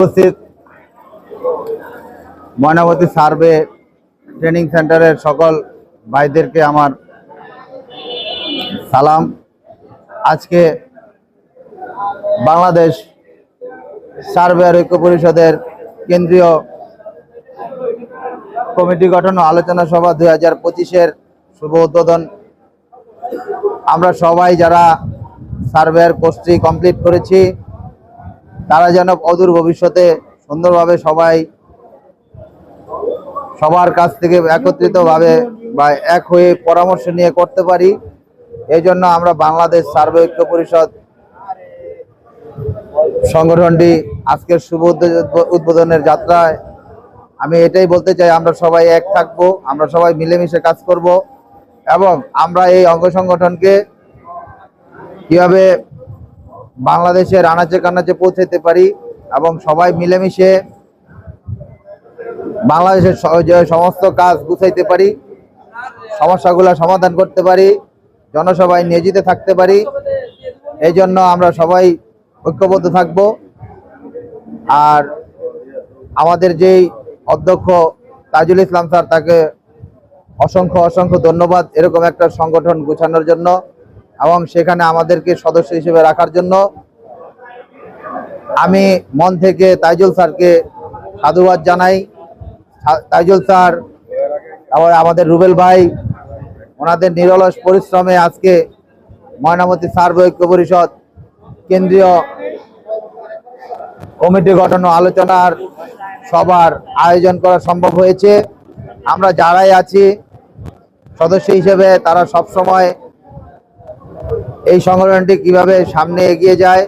উপস্থিত। ময়নাবতী survey training সেন্টারের সকল ভাইদেরকে আমার সালাম। আজকে বাংলাদেশ সার্ভে আর ঐক্য পরিষদের কেন্দ্রীয় কমিটি গঠন ও আলোচনা সভা দুই হাজার পঁচিশের শুভ উদ্বোধন। আমরা সবাই যারা সার্ভেয়ার কোর্সটি কমপ্লিট করেছি তারা যেন অদূর ভবিষ্যতে সুন্দরভাবে সবাই সবার কাছ থেকে একত্রিতভাবে বা এক হয়ে পরামর্শ নিয়ে করতে পারি। এই জন্য আমরা বাংলাদেশ সার্ভে ঐক্য পরিষদ সংগঠনটি আজকের শুভ উদ্বোধনের যাত্রায়। আমি এটাই বলতে চাই, আমরা সবাই এক থাকব, আমরা সবাই মিলেমিশে কাজ করব এবং আমরা এই অঙ্গ সংগঠনকে কীভাবে বাংলাদেশের আনাচে কানাচে পৌঁছাতে পারি এবং সবাই মিলেমিশে বাংলাদেশের সমস্ত কাজ গুছাইতে পারি, সমস্যাগুলো সমাধান করতে পারি, জনসভায় নিয়োজিত থাকতে পারি। এই জন্য আমরা সবাই ঐক্যবদ্ধ থাকব। আর আমাদের যেই অধ্যক্ষ তাজুল ইসলাম স্যার, তাকে অসংখ্য অসংখ্য ধন্যবাদ। এরকম একটা সংগঠন গুছানোর জন্য এবং সেখানে আমাদেরকে সদস্য হিসেবে রাখার জন্য আমি মন থেকে তাইজুল স্যারকে সাধুবাদ জানাই। তাইজুল স্যার আবার আমাদের রুবেল ভাই, ওনাদের নিরলস পরিশ্রমে আজকে ময়নামতি সার্ভে ঐক্য পরিষদ কেন্দ্রীয় কমিটি গঠন আলোচনার সবার আয়োজন করা সম্ভব হয়েছে। আমরা যারাই আছি, সদস্য হিসেবে তারা সব সময় এই সংগঠনটি কীভাবে সামনে এগিয়ে যায়?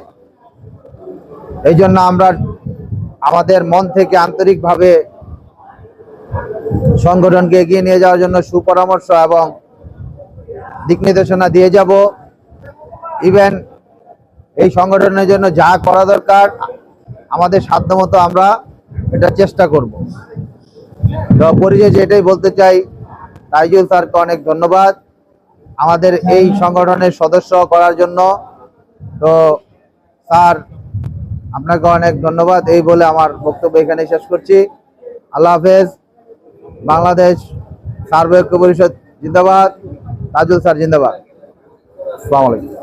এই জন্য আমরা আমাদের মন থেকে আন্তরিকভাবে সংগঠনকে এগিয়ে নিয়ে যাওয়ার জন্য সুপরামর্শ এবং দিক নির্দেশনা দিয়ে যাব। ইভেন এই সংগঠনের জন্য যা করা দরকার, আমাদের সাধ্যমতো আমরা এটা চেষ্টা করব। তো পরিচয় এটাই বলতে চাই তাইজুল স্যারকে অনেক ধন্যবাদ। আমাদের এই সংগঠনের সদস্য করার জন্য। তো, স্যার, আপনাকে অনেক ধন্যবাদ। এই বলে আমার বক্তব্য এখানে শেষ করছি। আল্লাহ হাফেজ। বাংলাদেশ সার্বৈক্য পরিষদ জিন্দাবাদ। তাজুল স্যার জিন্দাবাদ। আসসালামু আলাইকুম।